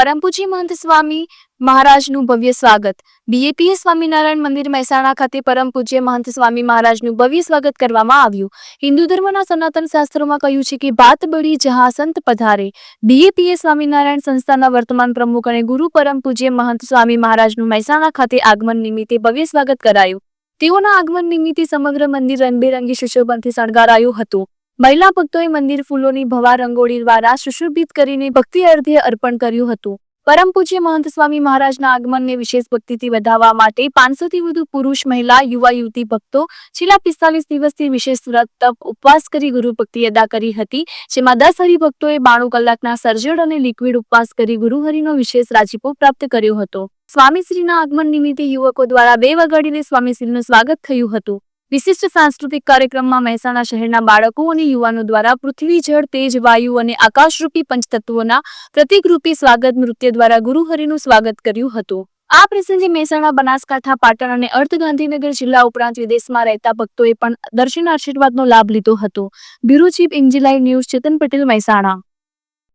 પરમ પૂજ્ય મહંત સ્વામી મહારાજનું ભવ્ય સ્વાગત. બીએપીએ સ્વામિનારાયણ મંદિર મહેસાણા ખાતે પરમ પૂજ્ય મહંત સ્વામી મહારાજનું ભવ્ય સ્વાગત કરવામાં આવ્યું. હિન્દુ ધર્મના સનાતન શાસ્ત્રોમાં કહ્યું છે કે બાત બળી જહા સંત પધારે. બીએપીએ સ્વામિનારાયણ સંસ્થાના વર્તમાન પ્રમુખ અને ગુરુ પરમ પૂજ્ય મહંત સ્વામી મહારાજનું મહેસાણા ખાતે આગમન નિમિત્તે ભવ્ય સ્વાગત કરાયું. તેઓના આગમન નિમિત્તે સમગ્ર મંદિર રંગબેરંગી સુશોભનથી શણગારાયું હતું. મહિલા ભક્તોએ મંદિર ફૂલોની ભવા રંગોળી દ્વારા સુશોભિત કરીને ભક્તિ અર્ધ્ય અર્પણ કર્યું હતું. પરમ પૂજ્ય મહંત સ્વામી મહારાજના આગમનને વિશેષ ભક્તિથી વધાવવા માટે પાંચસોથી વધુ પુરુષ, મહિલા, યુવા, યુવતી ભક્તો છેલ્લા પિસ્તાલીસ દિવસથી વિશેષ વ્રત, તપ, ઉપવાસ કરી ગુરુ ભક્તિ અદા કરી હતી. જેમાં દસ હરિભક્તોએ બાણું કલાકના સર્જડ અને લિક્વિડ ઉપવાસ કરી ગુરુહરિનો વિશેષ રાજીપો પ્રાપ્ત કર્યો હતો. સ્વામીશ્રીના આગમન નિમિત્તે યુવકો દ્વારા બે વગાડીને સ્વામીશ્રીનું સ્વાગત થયું હતું. વિશિષ્ટ સાંસ્કૃતિક કાર્યક્રમમાં મહેસાણા શહેરના બાળકો અને યુવાનો દ્વારા પૃથ્વી જળ, તેજ, વાયુ અને આકાશરૂપી પંચતત્વોના પ્રતિકરૂપી સ્વાગત નૃત્ય દ્વારા ગુરુહરિનું સ્વાગત કર્યું હતું. આ પ્રસંગે મહેસાણા બનાસકાંઠા, પાટણ અને અર્થ ગાંધીનગર જિલ્લા ઉપરાંત વિદેશમાં રહેતા ભક્તોએ પણ દર્શન આશીર્વાદનો લાભ લીધો હતો. બ્યુરો ચીફ ઇન્જિલાઈ ન્યૂઝ, ચેતન પટેલ, મહેસાણા.